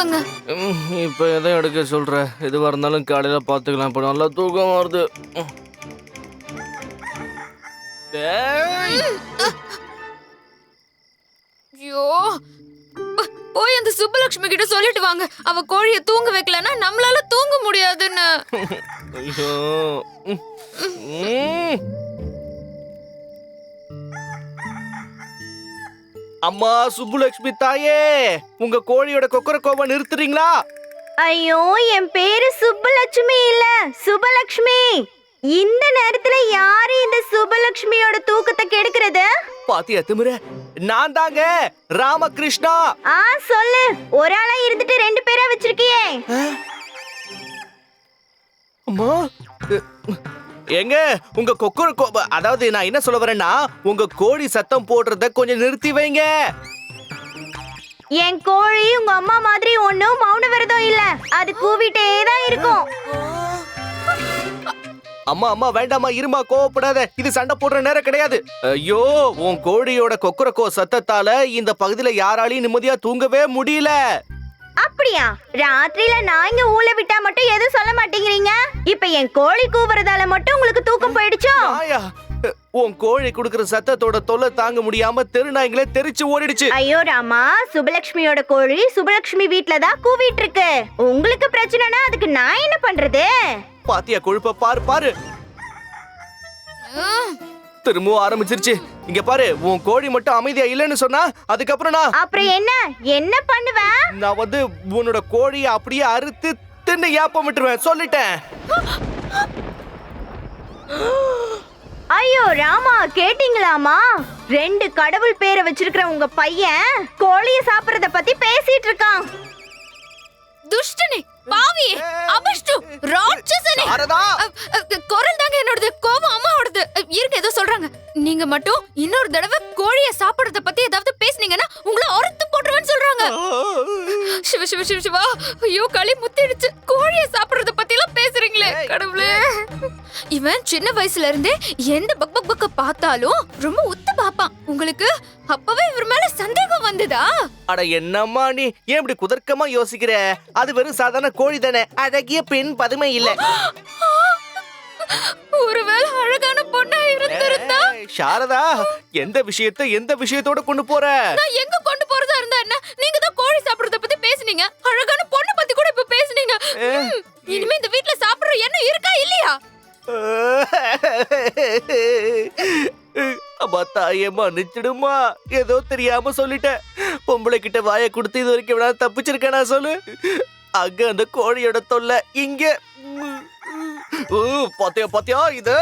எடுத்துக்கோங்க இப்ப எதை எடுக்க சொல்ற. எதுவா இருந்தாலும் காலையில பாத்துக்கலாம். இப்ப நல்லா தூக்கம் வருது. ஐயோ. போய் அந்த சுப்பலட்சுமி கிட்ட சொல்லிட்டு வாங்க. அவ கோழிய தூங்க வைக்கலன்னா நம்மளால தூங்க முடியாதுன்னு. ஐயோ. அம்மா சுப்புலட்சுமி தாயே உங்க கோழியோட கொக்கரக்கோவை நிறுத்துறீங்களா? ஐயோ என் பேரு சுப்பலட்சுமி இல்ல சுபலட்சுமி இந்த நேரத்துல யாரு இந்த சுபலட்சுமியோட தூக்கத்தை கெடுக்கிறது? பாத்தியா திமிர நான் தாங்க ராமகிருஷ்ணா. ஆ சொல்லு ஒரு ஆளா இருந்துட்டு ரெண்டு பேரா வச்சிருக்கியே. அம்மா எங்க உங்க கொக்கர அதாவது நான் என்ன சொல்ல வரேன்னா உங்க கோழி சத்தம் போடுறத கொஞ்சம் நிறுத்தி வைங்க. என் கோழி உங்க அம்மா மாதிரி ஒண்ணும் மௌன விரதம் இல்ல. அது கூவிட்டே தான் இருக்கும். அம்மா அம்மா வேண்டாம்மா இருமா கோவப்படாத. இது சண்டை போடுற நேரம் கிடையாது. ஐயோ உன் கோழியோட கொக்கரக்கோ சத்தத்தால இந்த பகுதியில யாராலையும் நிம்மதியா தூங்கவே முடியல. அப்படியா? ராத்திரியில நான் இங்க ஊழ விட்டா மட்டும் எதுவும் சொல்ல மாட்டேங்கிறீங்க? இப்ப என் கோழி கூவுறதால மட்டும் உங்களுக்கு தூக்கம் போயிடுச்சோ? ஆயா உன் கோழி குடுக்கிற சத்தத்தோட தொல்லை தாங்க முடியாம தெருநாய்களே தெரிச்சு ஓடிடுச்சு. ஐயோ ராமா. சுபலட்சுமியோட கோழி சுபலட்சுமி வீட்ல தான் கூவிட்டு இருக்கு உங்களுக்கு பிரச்சனைனா அதுக்கு நான் என்ன பண்றது? பாத்தியா கொழுப்ப பாரு பாரு. ம், திரும்பவும் ஆரம்பிச்சிருச்சு. இங்க பாரு உன் கோழி மட்டும் அமைதியா இல்லைன்னு சொன்னா அதுக்கப்புறம் நான் அப்புறம் என்ன? என்ன பண்ணுவ? நான் வந்து உன்னோட கோழியை அப்படியே அறுத்து தின்னு ஏப்பம் விட்டுருவேன். சொல்லிட்டேன். ஐயோ ராமா கேட்டீங்களாமா? ரெண்டு கடவுள் பேரை வச்சிருக்கிற உங்க பையன் கோழிய சாப்பிடறத பத்தி பேசிட்டு இருக்கான். துஷ்டனே பாவியே அபிஷ்டு! ராட்சசனே! சாரதா! குரல் தாங்க என்னோடது. கோபம் அம்மாவோடது. அ, இருங்க ஏதோ சொல்றாங்க. நீங்க மட்டும் இன்னொரு தடவை கோழிய சாப்பிடுறத பத்தி ஏதாவது பேசுனீங்கன்னா உங்களை அறுத்து போட்டுருவேன்னு சொல்றாங்க. சிவ சிவ சிவ சிவா ஐயோ களி முத்திடுச்சு. கோழிய சாப்பிடுறத பத்தி எல்லாம் பேசுறீங்களே கடவுளே. இவன் சின்ன வயசுல இருந்தே எந்த பக் பக் பக்க பார்த்தாலும் ரொம்ப உத்து பாப்பான் உங்களுக்கு அப்பவே இவர் மேல சந்தேகம் வந்ததா? அட என்னம்மா நீ? ஏன் இப்படி குதர்க்கமா யோசிக்கிற? அது வெறும் சாதாரண கோழி தானே. அழகிய பெண் பதுமை இல்ல. ஒருவேளை அழகான பொண்ணா இருந்திருந்தா? சாரதா எந்த விஷயத்தை எந்த விஷயத்தோட கொண்டு போற? நான் எங்க கொண்டு போறதா இருந்தா என்ன? நீங்க தான் கோழி சாப்பிடுறத பத்தி பேசுனீங்க. அழகான பொண்ணு பத்தி கூட இப்ப பேசுனீங்க. ம், இனிமே இந்த வீட்ல சாப்பிடுற எண்ணம் இருக்கா இல்லையா? அம்மா தாயே மன்னிச்சிடுமா? ஏதோ தெரியாம சொல்லிட்டேன். பொம்பளை கிட்ட வாயை கொடுத்து இது வரைக்கும் எவ்வளவு தப்பிச்சிருக்கேனா சொல்லு. அங்க அந்த கோழியோட தொல்லை இங்க. பாத்தியா பாத்தியா இது?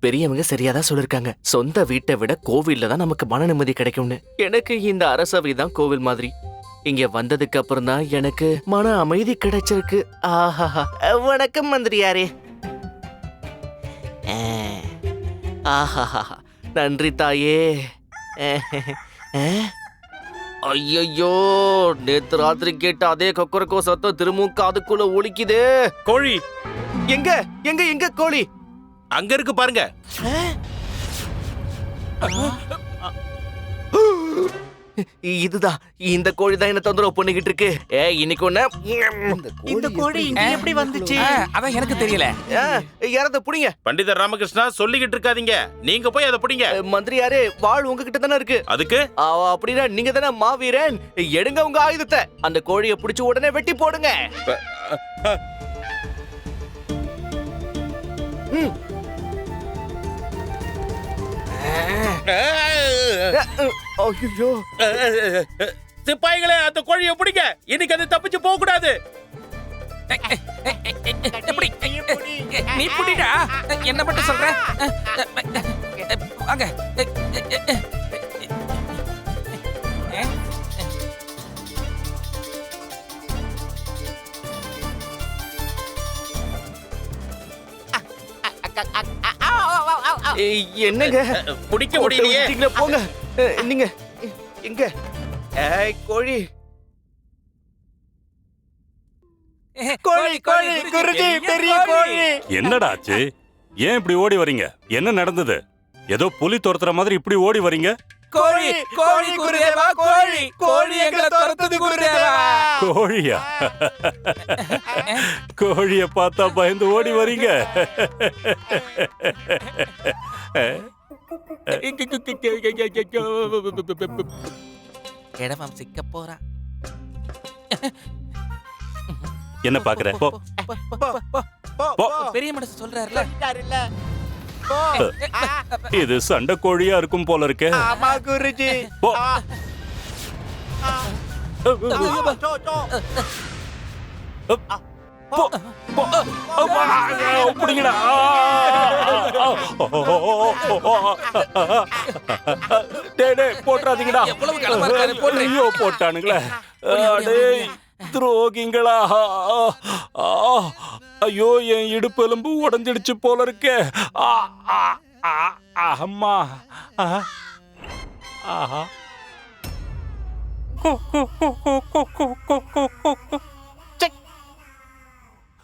பெரியவங்க சரியாதான் சொல்லிருக்காங்க. சொந்த வீட்டை விட கோவில்ல தான் நமக்கு மன நிம்மதி கிடைக்கும்னு. எனக்கு இந்த அரசவை தான் கோவில் மாதிரி. இங்க வந்ததுக்கு அப்புறம் தான் எனக்கு மன அமைதி கிடைச்சிருக்கு. ஆஹாஹா. வணக்கம் மந்திரியாரே. ஆஹாஹா. நன்றி தாயே. ஐயோ நேத்து ராத்திரி கேட்ட அதே கொக்கரக்கோ சத்தம் திரும்பவும் காதுக்குள்ள ஒலிக்குதே. கோழி. எங்க? எங்க? எங்க கோழி? அங்க இருக்கு பாருங்க. இதுதான். இந்த கோழி தான் என்ன தொந்தரவு பண்ணிக்கிட்டு இருக்கு. ஏ இன்னைக்கு ஒண்ணு? இந்த கோழி இங்க எப்படி வந்துச்சு? அதான் எனக்கு தெரியல. ஆ, இறந்த புடிங்க. பண்டிதர் ராமகிருஷ்ணா சொல்லிக்கிட்டு இருக்காதீங்க. நீங்க போய் அதை பிடிங்க. மந்திரியாரே வாழ் உங்ககிட்ட தானே இருக்கு. அதுக்கு? ஆ, அப்படின்னா நீங்க தானே மாவீரன்? எடுங்க உங்க ஆயுதத்தை. அந்த கோழியை பிடிச்சு உடனே வெட்டி போடுங்க. ம். ஐயோ. சிப்பாய்களே அந்த கோழியை பிடிங்க. இன்னைக்கு அது தப்பிச்சு போக கூடாது நீ பிடிடா? என்ன மட்டும் சொல்ற? வாங்க. அக்கா என்னங்க? பிடிக்க முடியலையே. போங்க. நீங்க எங்க? ஏய் கோழி. கோழி கோழி குருஜி பெரிய கோழி. என்னடா ஆச்சு? ஏன் இப்படி ஓடி வரீங்க? என்ன நடந்தது? ஏதோ புலி துரத்துற மாதிரி இப்படி ஓடி வரீங்க? கோழி கோழி குருதேவா கோழி கோழி எங்களை துரத்துது குருதேவா. கோழியா? கோழிய பார்த்தா பயந்து ஓடி வரீங்க. இடமம் சிக்க போறா. என்ன பாக்குற? போ. போ. பெரிய மனசு சொல்றாருல. இது சண்டை கோழியா இருக்கும் போல இருக்கே. ஆமா குருஜி. போ. போ. போ. அப்பா, பிடிங்கடா. டேய், டேய், போட்றாதீங்கடா. எவ்வளவு கனமா இருக்காரு, போடுறேன். ஐயோ, போட்டானுங்களே. துரோகிங்களா? ஐயோ என் இடுப்பெலும்பு உடஞ்சிடுச்சு போல இருக்கே. ஆ, ஆ, ஆ, அம்மா. ஆஹா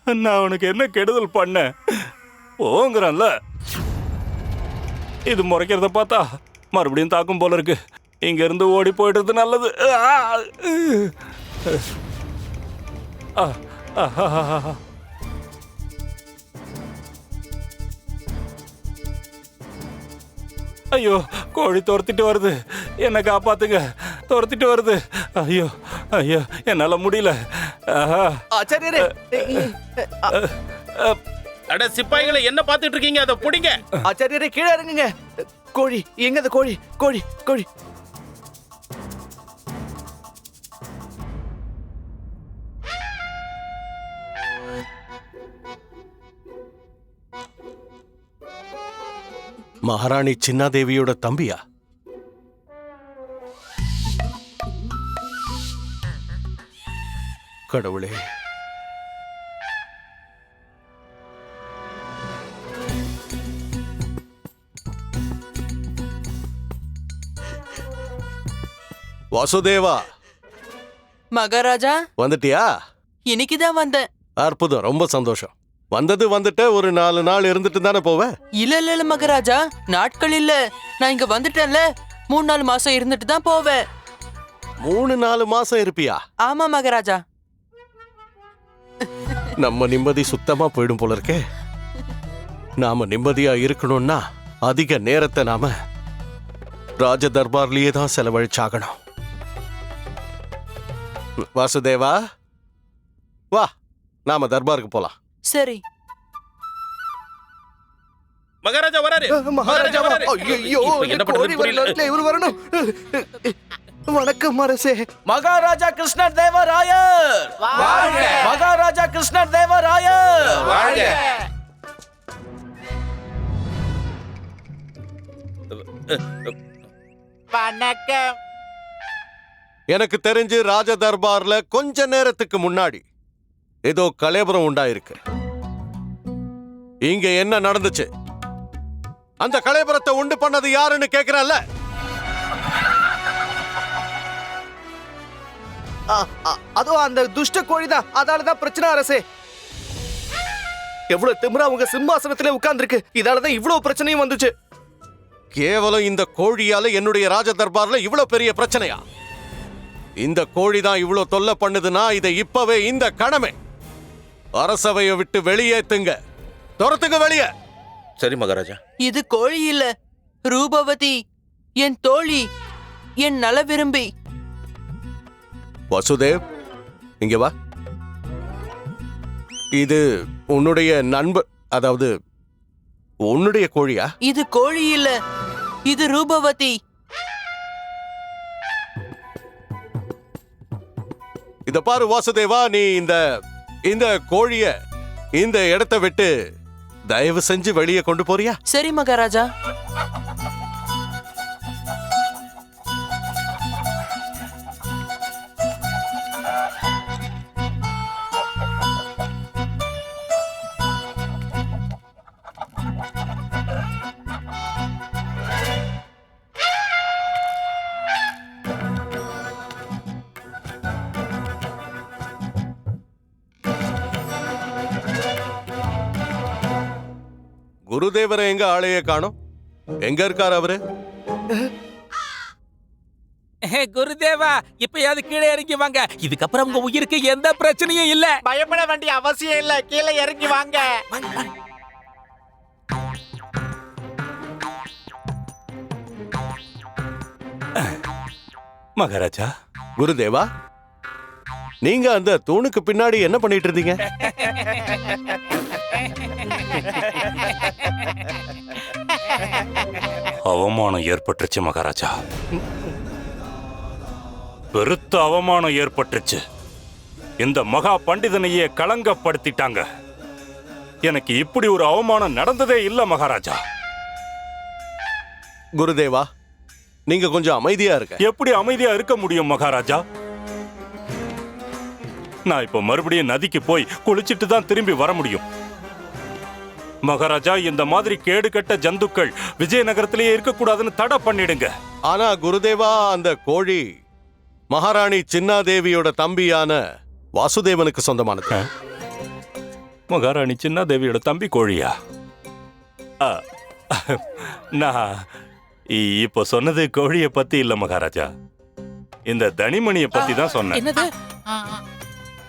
நான் உனக்கு என்ன கெடுதல் பண்ணேன் போங்கிறேன்ல. இது முறைக்கிறத பார்த்தா மறுபடியும் தாக்கும் போல இருக்கு. இங்க இருந்து ஓடி போயிடுறது நல்லது. ஐயோ கோழி துரத்திட்டு வருது. என்னை காப்பாத்துங்க. துரத்திட்டு வருது. ஐயோ ஐயோ என்னால முடியல. ஆஹா. ஆச்சாரியரே அ, அட சிப்பாய்களை என்ன பார்த்துட்டு இருக்கீங்க? அதை பிடிங்க. ஆச்சாரியரே கீழே இறங்குங்க. கோழி எங்க கோழி? கோழி கோழி. மகாராணி சின்னாதேவியோட தம்பியா? கடவுளே. வாசுதேவா. மகாராஜா? வந்துட்டியா? இன்னைக்கு தான் வந்தேன். அற்புதம் ரொம்ப சந்தோஷம். வந்தது வந்துட்ட ஒரு நாலு நாள் இருந்துட்டு தானே போவ? இல்ல இல்ல இல்ல மகாராஜா. நாட்கள் இல்ல. நான் இங்க வந்துட்டேன்ல. மூணு நாலு மாசம் இருந்துட்டு தான் போவேன் மூணு நாலு மாசம் இருப்பியா? ஆமா மகாராஜா. நம்ம நிம்மதி சுத்தமா போயிடும் போல இருக்கே. நாம நிம்மதியா இருக்கணும்னா அதிக நேரத்தை நாம ராஜ தர்பார்லயே தான் செலவழிச்சாகணும். வாசுதேவா? வா நாம தர்பாருக்கு போலாம். சரி. மகாராஜா வராரு. மகாராஜாவா வராரு. ஐயோ என்ன கோழி பண்றது வர புரியல நேரத்துல இவர் வரணும். வணக்கம் அரசே. மகாராஜா கிருஷ்ணர் தேவராயர். மகாராஜா கிருஷ்ணர் தேவராயர். வணக்கம். எனக்கு தெரிஞ்சு ராஜ தர்பார்ல கொஞ்ச நேரத்துக்கு முன்னாடி ஏதோ கலேபரம் உண்டாயிருக்கு. இங்க என்ன நடந்துச்சு? அந்த கலேபரத்தை உண்டு பண்ணது யாருன்னு கேக்குறேன்ல அதோ அந்த துஷ்ட கோழி தான். அதாலதான் பிரச்சனை அரசே. எவ்வளவு திமிரா உங்க சிம்மாசனத்திலே உட்கார்ந்திருக்கு. இதாலதான் இவ்வளவு பிரச்சனையும் வந்துச்சு. கேவலம் இந்த கோழியால என்னுடைய ராஜ தர்பார்ல இவ்வளவு பெரிய பிரச்சனையா? இந்த கோழி தான் இவ்வளவு தொல்லை பண்ணுதுன்னா இதை இப்பவே இந்த கணமே அரசவையை விட்டு வெளியேத்துங்க. துரத்துங்க வெளியே. சரி மகாராஜா. இது கோழி இல்ல. ரூபவதி என் தோழி என் நல விரும்பி வசுதேவ் இங்க வா. இது உன்னுடைய நண்பர் அதாவது உன்னுடைய கோழியா? இது கோழி இல்ல. இது ரூபவதி. இத பாரு வாசுதேவா நீ இந்த இந்த கோழிய இந்த இடத்தை விட்டு தயவு செஞ்சு வெளியே கொண்டு போறியா? சரி மகாராஜா. எங்க ஆளையே காணோம்? எங்க இருக்கார் அவரு? குருதேவா இப்பயாவது கீழே இறங்கி வாங்க. இதுக்கப்புறம் உங்க உயிருக்கு எந்த பிரச்சனையும் இல்ல. பயப்பட வேண்டிய அவசியம் இல்ல. கீழே இறங்கி வாங்க. மகாராஜா குருதேவா நீங்க அந்த தூணுக்கு பின்னாடி என்ன பண்ணிட்டு இருந்தீங்க? அவமானம் ஏற்பட்டுருச்சு மகாராஜா. பெருத்த அவமானம் ஏற்பட்டுருச்சு. இந்த மகா பண்டிதனையே களங்கப்படுத்திட்டாங்க. எனக்கு இப்படி ஒரு அவமானம் நடந்ததே இல்ல மகாராஜா. குருதேவா நீங்க கொஞ்சம் அமைதியா இருக்க எப்படி அமைதியா இருக்க முடியும் மகாராஜா? நான் இப்ப மறுபடியும் நதிக்கு போய் குளிச்சிட்டு தான் திரும்பி வர முடியும். மகாராஜா இந்த மாதிரி கேடுகட்ட ஜந்துக்கள் விஜயநகரத்திலேயே இருக்கக்கூடாதுன்னு தடை பண்ணிடுங்க. ஆனா குருதேவா அந்த கோழி மகாராணி சின்னாதேவியோட தம்பியான வாசுதேவனுக்கு சொந்தமானது. மகாராணி சின்னாதேவியோட தம்பி கோழியா? நான் இப்போ சொன்னது கோழிய பத்தி இல்ல மகாராஜா. இந்த தனிமணிய பத்தி தான் சொன்னேன்.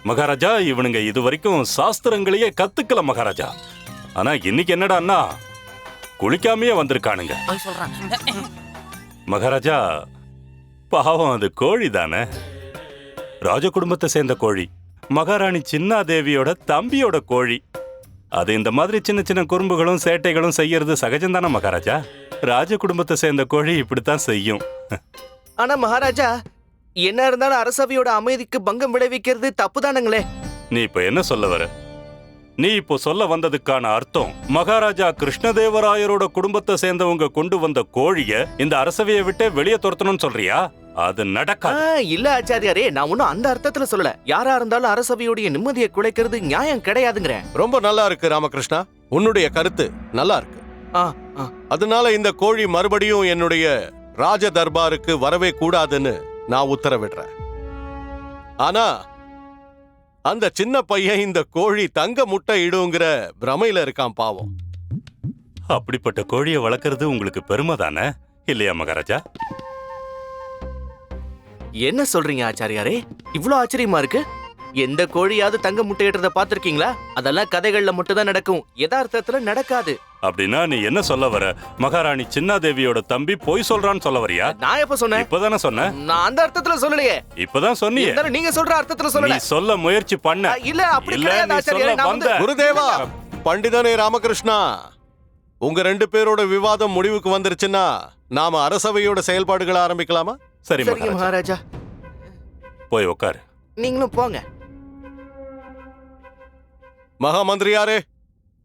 மகாராஜா இவனுங்க இது வரைக்கும் சாஸ்திரங்களையே கத்துக்கல மகாராஜா. ஆனா இன்னைக்கு என்னடான்னா குளிக்காமையே வந்திருக்கானுங்க. மகாராஜா பாவம் அது கோழி தானே? ராஜ குடும்பத்தை சேர்ந்த கோழி மகாராணி சின்னாதேவியோட தம்பியோட கோழி. அது இந்த மாதிரி சின்ன சின்ன குறும்புகளும் சேட்டைகளும் செய்யறது சகஜம்தானே மகாராஜா? ராஜ குடும்பத்தை சேர்ந்த கோழி இப்படித்தான் செய்யும். ஆனா மகாராஜா என்ன இருந்தாலும் அரசவையோட அமைதிக்கு பங்கம் விளைவிக்கிறது தப்புதானுங்களே. நீ இப்ப என்ன சொல்ல வர? நீ இப்போ சொல்ல வந்ததுக்கான அர்த்தம் மகாராஜா கிருஷ்ணதேவராயரோட குடும்பத்தை சேர்ந்தவங்க கொண்டு வந்த கோழிய இந்த அரசவையை விட்டு வெளியே துரத்தணும்னு சொல்றியா? அது ஆ, நடக்காது இல்ல ஆச்சாரியாரே நான் ஒன்னும் அந்த அர்த்தத்துல சொல்லல. யாரா இருந்தாலும் அரசவையுடைய நிம்மதியை குலைக்கிறது நியாயம் கிடையாதுங்கிறேன். ரொம்ப நல்லா இருக்கு ராமகிருஷ்ணா. உன்னுடைய கருத்து நல்லா இருக்கு. ஆ, ஆ. அதனால இந்த கோழி மறுபடியும் என்னுடைய ராஜ தர்பாருக்கு வரவே கூடாதுன்னு நான் உத்தரவிடுறேன். ஆனா அந்த சின்ன பையன் இந்த கோழி தங்க முட்டை இடுங்கிற பிரமையில இருக்கான் பாவம். அப்படிப்பட்ட கோழியை வளர்க்கறது உங்களுக்கு பெருமை தானே இல்லையா மகாராஜா? என்ன சொல்றீங்க ஆச்சாரியாரே? இவ்ளோ ஆச்சரியமா இருக்கு? எந்த கோழியாவது தங்க முட்டையிடுறத பாத்திருக்கீங்களா அதெல்லாம் கதைகள்ல மட்டும் தான் நடக்கும். யதார்த்தத்துல நடக்காது. அப்படின்னா நீ என்ன சொல்ல வர? மகாராணி சின்னாதேவியோட தம்பி பொய் சொல்றான்னு சொல்ல வரியா? நான் எப்ப சொன்னேன்? இப்பதானே சொன்ன? நான் அந்த அர்த்தத்துல சொல்லலையே. இப்பதான் சொன்னியே. இருந்தாலும் நீங்க சொல்ற அர்த்தத்துல நீ சொல்லல சொல்ல முயற்சி பண்ண. இல்ல அப்படி இல்ல கிடையாது நீ நான் வந்த வந்து. குருதேவா பண்டிதனே ராமகிருஷ்ணா உங்க ரெண்டு பேரோட விவாதம் முடிவுக்கு வந்துருச்சுன்னா நாம அரசவையோட செயல்பாடுகளை ஆரம்பிக்கலாமா? சரி மகாராஜா. போய் உட்காரு நீங்களும் போங்க. மகா மந்திரியாரே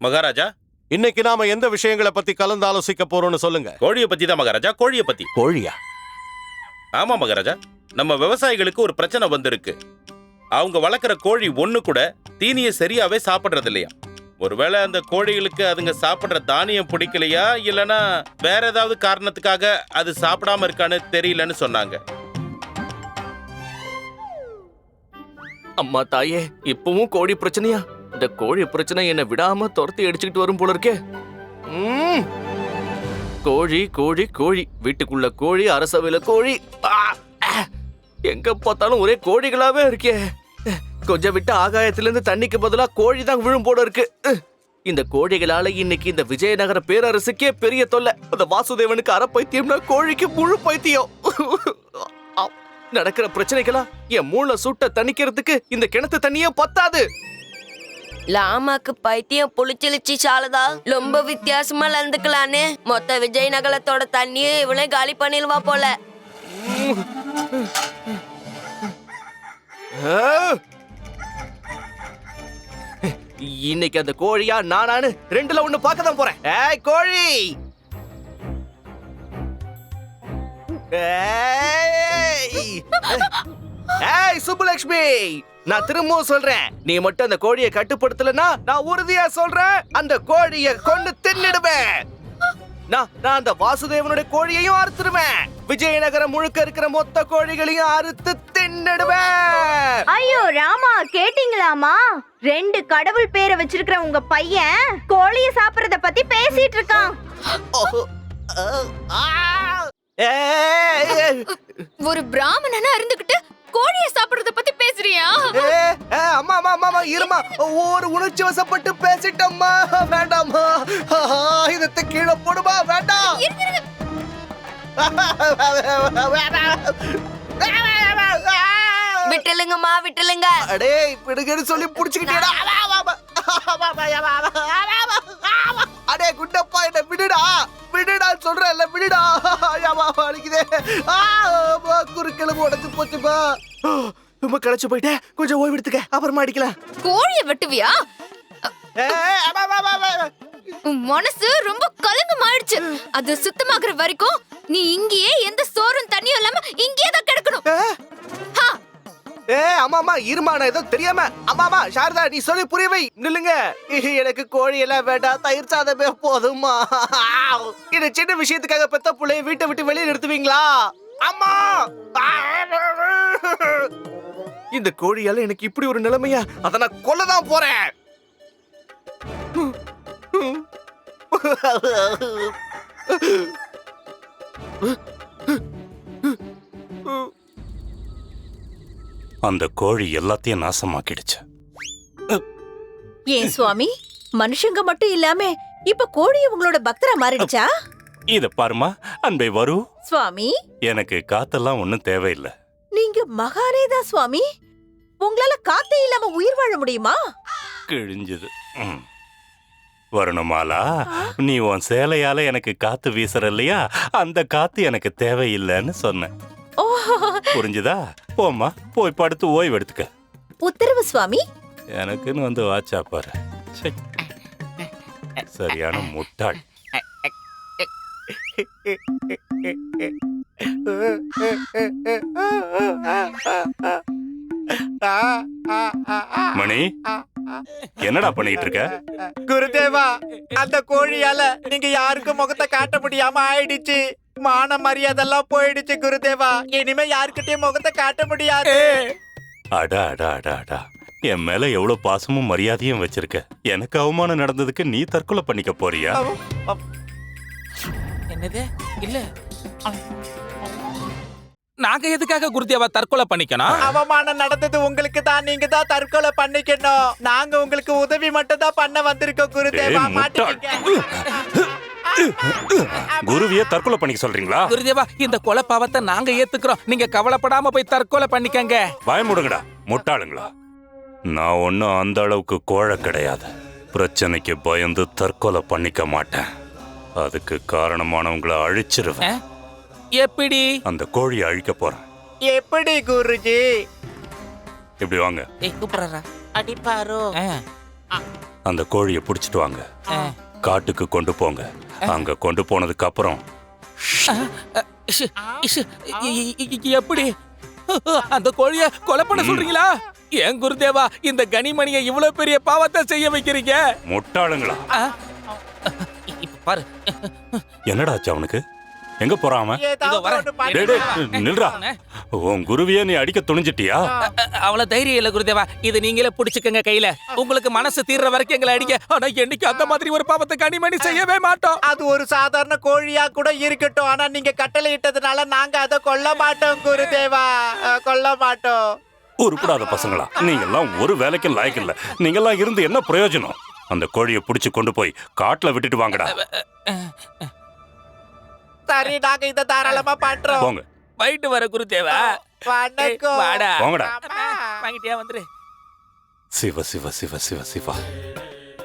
மகாராஜா இன்னைக்கு நாம எந்த விஷயங்களை பத்தி கலந்து ஆலோசிக்க போறோம்னு சொல்லுங்க? கோழியை பத்தி தான் மகாராஜா கோழியை பத்தி. கோழியா? ஆமா மகாராஜா நம்ம விவசாயிகளுக்கு ஒரு பிரச்சனை வந்திருக்கு. அவங்க வளர்க்குற கோழி ஒண்ணு கூட தீனியை சரியாவே சாப்பிடுறது இல்லையா ஒருவேளை அந்த கோழிகளுக்கு அதுங்க சாப்பிடுற தானியம் பிடிக்கலையா? இல்லனா வேற ஏதாவது காரணத்துக்காக அது சாப்பிடாம இருக்கான்னு தெரியலன்னு சொன்னாங்க. அம்மா தாயே இப்பவும் கோழி பிரச்சனையா? இந்த கோழி பிரச்சனை என்ன விடாம துரத்தி அடிச்சுக்கிட்டு வரும் போல இருக்கே. ம். கோழி கோழி கோழி. வீட்டுக்குள்ள கோழி அரசவையில கோழி. ஆ, எங்க பார்த்தாலும் ஒரே கோழிகளாவே இருக்கே. கொஞ்சம் விட்டு ஆகாயத்திலிருந்து தண்ணிக்கு பதிலா கோழி தான் விழும் போல இருக்கு. இந்த கோழிகளால இன்னைக்கு இந்த விஜயநகர பேரரசுக்கே பெரிய தொல்லை. அந்த வாசுதேவனுக்கு அரை பைத்தியம்னா கோழிக்கு முழு பைத்தியம். நடக்கிற பிரச்சனைகளா என் மூளை சூட்ட தணிக்கிறதுக்கு இந்த கிணத்து தண்ணியே பத்தாது. லாமாக்கு பைத்தியம் புளிச்சிலிச்சு சாலதா ரொம்ப வித்தியாசமா நடந்துக்கலான்னு. மொத்த விஜய் நகரத்தோட தண்ணியை இவளே காலி பண்ணிடுவா போல. இன்னைக்கு அந்த கோழியா நானானு ரெண்டுல ஒண்ணு பார்க்க தான் போறேன். ஏய் கோழி! ஏய்! ஏய் சுப்புலட்சுமி நான் திரும்பவும் சொல்றேன். நீ மட்டும் அந்த கோழியை கட்டுப்படுத்தலனா நான் உறுதியா சொல்றேன். அந்த கோழியை கொண்டு தின்னுடுவேன். நான் நான் அந்த வாசுதேவனுடைய கோழியையும் அறுத்துருவேன் விஜயநகரம் முழுக்க இருக்கிற மொத்த கோழிகளையும் அறுத்து தின்னுடுவேன். ஐயோ ராமா கேட்டீங்களாமா? ரெண்டு கடவுள் பேரை வச்சிருக்கிற உங்க பையன் கோழிய சாப்பிடறத பத்தி பேசிட்டு இருக்கான். ஒரு பிராமணனா இருந்துகிட்டு கோழிய சாப்பிடுறத பத்தி பேசுறியா? அம்மா அம்மா அம்மா அம்மா இருமா. ஒரு உணர்ச்சி வசப்பட்டு பேசிட்டம்மா. வேண்டாம்மா. இதத்தை கீழே போடுமா? வேண்டாம். விட்டுலுங்கம்மா விட்டுலுங்க. அடே பிடுங்கன்னு சொல்லி புடிச்சுக்கிட்டேடா அடே குண்டப்பா என்ன விடுடா. விடுடா சொல்றேன்ல விடுடா. ஐயாமா வலிக்குதே குறுக்கெலும்பு உடைச்சு போச்சுப்பா. ரொம்ப களைச்சு போயிட்டேன் கொஞ்சம் ஓய்வு எடுத்துக்க. அப்புறமா அடிக்கலாம். கோழிய வெட்டுவியா? மனசு ரொம்ப கலங்கமாயிடுச்சு அது சுத்தமாகுற வரைக்கும் நீ இங்கேயே எந்த சோறும் தண்ணியும் இல்லாம இங்கேயே தான் கிடக்கணும். ஏ அம்மா இருமான ஏதோ தெரியாம. அம்மா சாரதா நீ சொல்லி புரியவை. நில்லுங்க. எனக்கு கோழி எல்லாம் வேண்டாம். தயிர் சாதமே போதுமா இந்த சின்ன விஷயத்துக்காக பெத்த புள்ளைய வீட்டை விட்டு வெளியே நிறுத்துவீங்களா? அம்மா! இந்த கோழியால எனக்கு இப்படி ஒரு நிலைமையா? அதை நான் கொல்லதான் போறேன். அந்த கோழி எல்லாத்தையும் நாசமாக்கிடுச்சு. ஏன் சுவாமி? மனுஷங்க மட்டும் இல்லாம இப்ப கோழி உங்களோட பக்தரா மாறிடுச்சா? இத பாருமா அன்பை வரு. சுவாமி? எனக்கு காத்தெல்லாம் ஒண்ணும் தேவையில்லை. நீங்க மகாரேதா சுவாமி. உங்களால காத்தே இல்லாம உயிர் வாழ முடியுமா? கிழிஞ்சது. ம். வருணமாலா? நீ உன் சேலையால எனக்கு காத்து வீசுற இல்லையா? அந்த காத்து எனக்கு தேவையில்லைன்னு சொன்னேன். புரிஞ்சுதா? போம்மா போய் படுத்து ஓய்வு எடுத்துக்க. உத்தரவு சுவாமி. எனக்குன்னு வந்து வாச்சா பாரு. ச்சை. சரியான முட்டாள். மணி என்னடா பண்ணிட்டு இருக்க? குருதேவா அந்த கோழியால நீங்க யாருக்கும் முகத்தை காட்ட முடியாம ஆயிடுச்சு. மான மரியாதைலாம் போயிடுச்சு குருதேவா. இனிமே யாருக்கிட்டயும் முகத்தை காட்ட முடியாது. அடா அடா அடா அடா. என் மேல எவ்வளவு பாசமும் மரியாதையும் வச்சிருக்க? எனக்கு அவமானம் நடந்ததுக்கு நீ தற்கொலை பண்ணிக்க போறியா? என்னது? இல்ல. நாங்க எதுக்காக குருதேவா தற்கொலை பண்ணிக்கணும்? அவமானம் நடந்தது உங்களுக்கு தான் நீங்க தான் தற்கொலை பண்ணிக்கணும். நாங்க உங்களுக்கு உதவி மட்டும் தான் பண்ண வந்திருக்கோம் குருதேவா. மாட்டிக்கிங்க. குருவிய தற்கொலை பண்ணிக்க சொல்றீங்களா? குருதேவா இந்த கொலை பாவத்தை நாங்க ஏத்துக்கிறோம். நீங்க கவலைப்படாம போய் தற்கொலை பண்ணிக்கங்க. பயமுடுங்கடா முட்டாளுங்களா? நான் ஒன்னும் அந்த அளவுக்கு கோழ கிடையாது. பிரச்சனைக்கு பயந்து தற்கொலை பண்ணிக்க மாட்டேன். அதுக்கு காரணமானவங்கள அழிச்சிருவேன்? எப்படி? அந்த கோழியை அழிக்க போறேன். எப்படி குருஜி? இப்படி வாங்க. ஏய் கூப்பிடுறா அடிப்பாரோ அந்த கோழியை புடிச்சிட்டு வாங்க. காட்டுக்கு கொண்டு போங்க. அங்க கொண்டு போனதுக்கு அப்புறம். எப்படி? அந்த கோழிய கொலை பண்ண சொல்றீங்களா? ஏன் குருதேவா இந்த கனிமணியை இவ்வளவு பெரிய பாவத்தை செய்ய வைக்கிறீங்க? முட்டாளுங்களா? பாரு. என்னடா ஆச்சு அவனுக்கு? எங்க போறான் அவன்? இதோ வரேன். டேய், டேய், நில்றா. உன் குருவிய நீ அடிக்க துணிஞ்சிட்டியா? அவ்வளவு தைரியம் இல்ல குருதேவா. இது நீங்களே புடிச்சுக்கங்க கையில. உங்களுக்கு மனசு தீர்ற வரைக்கும் எங்களை அடிக்க ஆனா என்னைக்கு அந்த மாதிரி ஒரு பாவத்தை கனிமணி செய்யவே மாட்டோம். அது ஒரு சாதாரண கோழியா கூட இருக்கட்டும். ஆனா நீங்க கட்டளை இட்டதுனால நாங்க அதை கொல்ல மாட்டோம் குருதேவா. அஹ், கொல்ல மாட்டோம். உருப்படாத பசங்களா. நீங்கெல்லாம் ஒரு வேலைக்கும் லாய்க்கு இல்ல. நீங்கெல்லாம் இருந்து என்ன பிரயோஜனம்? அந்த கோழியை புடிச்சு கொண்டு போய் காட்டுல விட்டுட்டு வாங்கடா. சரி நாங்க இதை தாராளமா பண்றோம். போங்க. போயிட்டு வர குருதேவா வணக்கம். வாடா. போங்கடா. வாங்கிட்டியா வந்துரு. சிவ சிவ சிவ சிவ சிவா.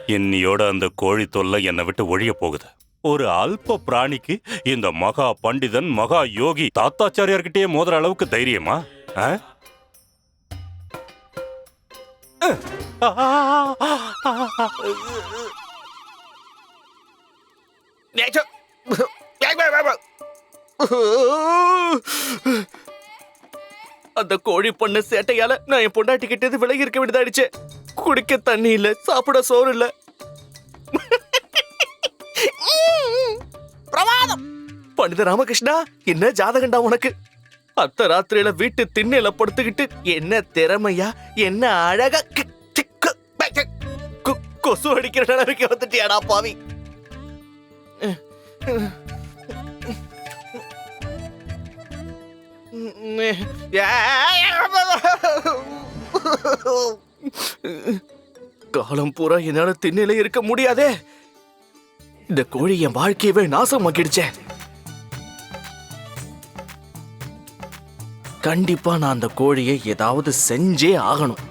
இன்னியோட அந்த கோழி தொல்லை என்னை விட்டு ஒழிய போகுது. ஒரு அல்ப பிராணிக்கு இந்த மகா பண்டிதன் மகா யோகி தாத்தாச்சாரியார்கிட்டயே மோதுற அளவுக்கு தைரியமா? ஆ? அந்த கோழி பண்ண சேட்டையால நான் என் பொண்டாட்டி கிட்ட இருந்து விலகி இருக்க வேண்டியதாயிடுச்சு. குடிக்க தண்ணி இல்ல சாப்பிட சோறு இல்ல. பிரமாதம். பண்டித ராமகிருஷ்ணா என்ன ஜாதகண்டா உனக்கு? அத்த ராத்திரியில வீட்டு திண்ணையில படுத்துக்கிட்டு என்ன திறமையா என்ன அழகா கொசு அடிக்கிற நிலைமைக்கு வந்துட்டியாடா பாவி. காலம் பூரா என்னால திண்ணில இருக்க முடியாதே. இந்த கோழி என் வாழ்க்கையவே நாசமாக்கிடுச்சே. கண்டிப்பா நான் அந்த கோழியை ஏதாவது செஞ்சே ஆகணும்.